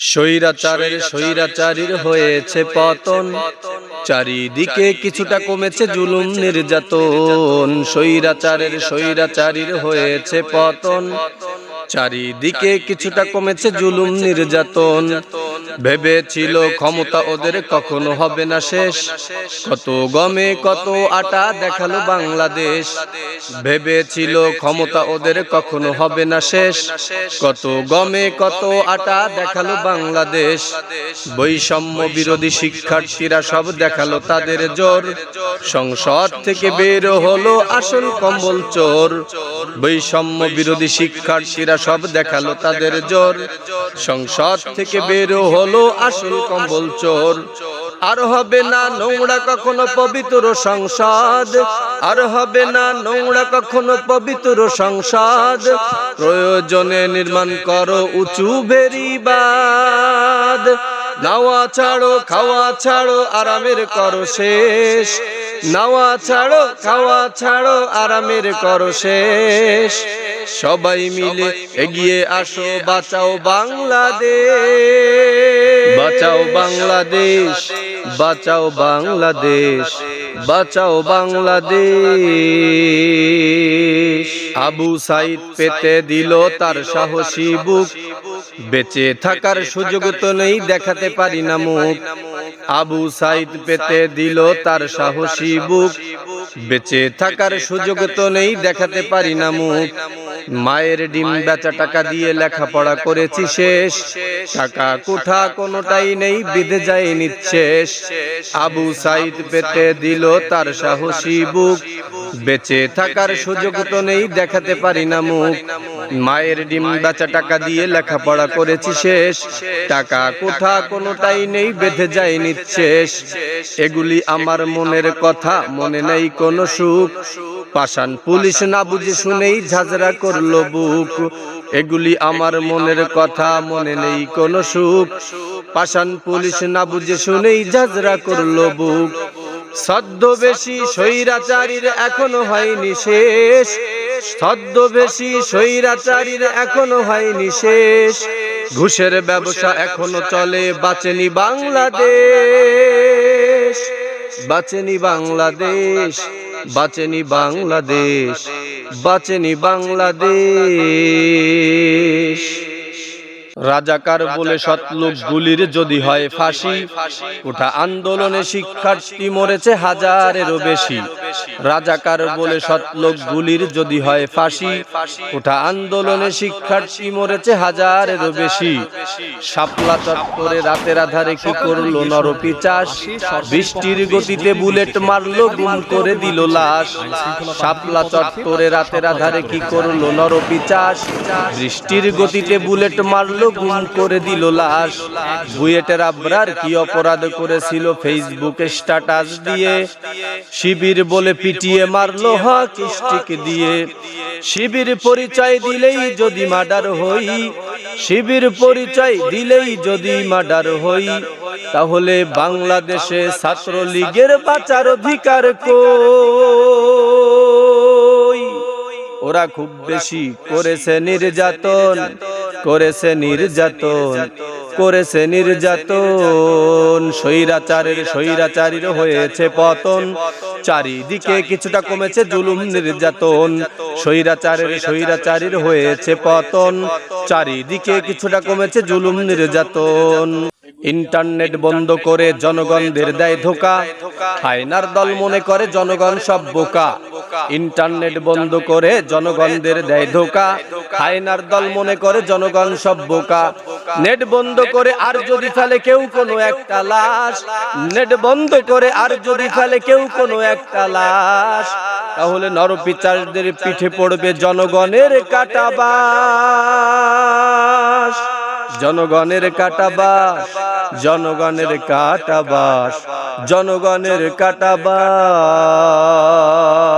স্বৈরাচারের স্বৈরাচারীর হয়েছে পতন। চারিদিকে কিছুটা কমেছে জুলুম নির্যাতন। স্বৈরাচারের স্বৈরাচারীর হয়েছে পতন। চারিদিকে কিছুটা কমেছে জুলুম নির্যাতন। ভেবেছিল ক্ষমতা ওদের কখনো হবে না শেষ। কত গমে কত আটা দেখাল বাংলাদেশ। ভেবেছিল ক্ষমতা ওদের কখনো হবে না শেষ। কত গমে কত আটা দেখাল বাংলাদেশ। বৈষম্য বিরোধী শিক্ষার্থীরা সব দেখাল তাদের জোর। সংসদ থেকে বের হলো আসল কম্বল চোর। বৈষম্য বিরোধী শিক্ষার্থীরা সব দেখাল তাদের জোর। সংসদ থেকে বের হলো আসল কম্বল চোর। আর হবে না নোংরা কখনো পবিত্র সংসদ। আর হবে না নোংরা কখনো পবিত্র সংসদ। প্রয়োজনে নির্মাণ করো উঁচু বেরিবাদ নাওয়া ছাড়ো, খাওয়া ছাড়ো, আরামের করো শেষ। নাওয়া ছাড়ো, খাওয়া ছাড়ো, আরামের করো শেষ। সবাই মিলে এগিয়ে আসো, বাঁচাও বাংলাদেশ। বাঁচাও বাংলাদেশ। বাঁচাও বাংলাদেশ বাঁচাও বাংলাদেশ। আবু সাইদ পেতে দিল তার সাহসী বুক। বেঁচে থাকার সুযোগ তো নেই, দেখাতে পারি না মুখ। আবু সাইদ পেতে দিল তার সাহসী বুক। বেঁচে থাকার সুযোগ তো নেই, দেখাতে পারি না মুখ। মায়ের ডিম বেচা টাকা দিয়ে লেখাপড়া করেছি শেষ। টাকা কোঠা কোনোটাই নেই বিধে যায় নিচ্ছেস আবু সাইদ পেতে দিল তার সাহসী বুক। বেঁচে থাকার সুযোগ তো নেই দেখাতে পারি না মুখ। মায়ের ডিম বেচা টাকা দিয়ে লেখাপড়া করেছি শেষ। টাকা কোঠা কোনোটাই নেই বেঁধে যায় নিচ্ছেস এগুলি আমার মনের কথা মনে নেই কোনো সুখ। পাষাণ। পুলিশ না বুঝে শুনেই ঝাঁঝরা করল বুক। এগুলি আমার মনের কথা, মনে নেই কোনো সুখ। পাষাণ পুলিশ না বুঝে শুনেই ঝাঁঝরা করল বুক। সদ্য বেশি স্বৈরাচারীর এখনও হয়নি শেষ। সদ্য বেশি স্বৈরাচারীর এখনও হয়নি শেষ। ঘুষের ব্যবসা এখনও চলে, বাঁচেনি বাংলাদেশ। বাঁচেনি বাংলাদেশ। বাঁচেনি বাংলাদেশ। বাঁচেনি বাংলাদেশ। রাজাকার বলে সতলোক গুলির যদি হয় ফাঁসি ওঠা আন্দোলনে শিক্ষার্থী মরেছে হাজারেরও বেশি। রাজাকার বলে সতলোক গুলির যদি হয় ফাঁসি ওঠা আন্দোলনে শিক্ষার্থী মরেছে হাজারেরও বেশি। শাপলা চত্বরে রাতের আধারে কি করল নরপি চাষ? বৃষ্টির গতিতে বুলেট মারলো গুম করে দিল লাশ। শাপলা চত্বরে রাতের আধারে কি করল নরপি চাষ? বৃষ্টির গতিতে বুলেট মারলো গুম করে দিল লাশ। বুয়েটের আবরার কি অপরাধ করেছিল ফেসবুকে স্ট্যাটাস দিয়ে? শিবির বলে পিটিয়ে মারলো স্টিক দিয়ে। শিবির পরিচয় দিলেই যদি মার্ডার হই, শিবির পরিচয় দিলেই যদি মার্ডার হই, তাহলে বাংলাদেশে ছাত্রলীগের বাঁচার অধিকার কই? ওরা খুব বেশি করেছে নির্যাতন। করেছে নির্যাতন করেছে নির্যাতন। স্বৈরাচারের স্বৈরাচারীর হয়েছে পতন। চারিদিকে কিছুটা কমেছে জুলুম, নির্যাতন। স্বৈরাচারের স্বৈরাচারীর হয়েছে পতন। চারিদিকে কিছুটা কমেছে জুলুম, নির্যাতন। ইন্টারনেট বন্ধ করে জনগণদের দেয় ধোকা। হায়নার দল মনে করে জনগণ সব বোকা। ইন্টারনেট বন্ধ করে জনগণদের দেয় ধোকা। হায়নার দল মনে করে জনগণ সব বোকা। নেট বন্ধ করে আর যদি ফেলে কেউ কোনো একটা লাশ। নেট বন্ধ করে আর যদি ফেলে কেউ কোনো একটা লাশ। তাহলে নরপিচারদের পিঠে পড়বে জনগণের কাটাবাস। জনগণের কাটাবাস। জনগণের কাটাবাস। জনগণের কাটাবাস।